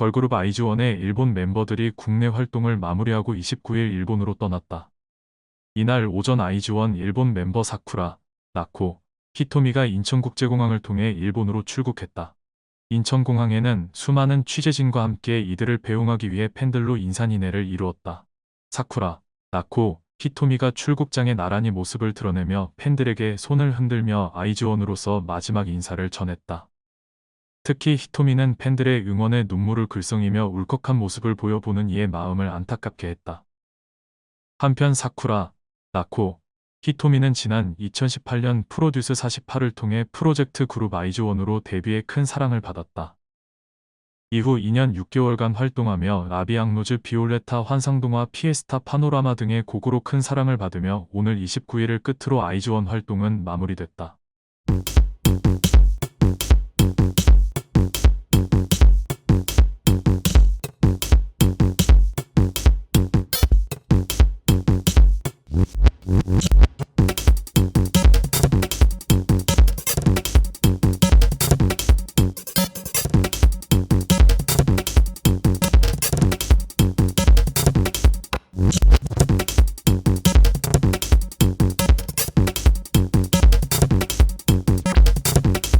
걸그룹 아이즈원의 일본 멤버들이 국내 활동을 마무리하고 29일 일본으로 떠났다. 이날 오전 아이즈원 일본 멤버 사쿠라, 나코, 히토미가 인천국제공항을 통해 일본으로 출국했다. 인천공항에는 수많은 취재진과 함께 이들을 배웅하기 위해 팬들로 인산인해를 이루었다. 사쿠라, 나코, 히토미가 출국장에 나란히 모습을 드러내며 팬들에게 손을 흔들며 아이즈원으로서 마지막 인사를 전했다. 특히 히토미는 팬들의 응원에 눈물을 글썽이며 울컥한 모습을 보여보는 이의 마음을 안타깝게 했다. 한편 사쿠라, 나코, 히토미는 지난 2018년 프로듀스 48을 통해 프로젝트 그룹 아이즈원으로 데뷔해 큰 사랑을 받았다. 이후 2년 6개월간 활동하며 라비앙노즈 비올레타 환상동화 피에스타 파노라마 등의 곡으로 큰 사랑을 받으며 오늘 29일을 끝으로 아이즈원 활동은 마무리됐다.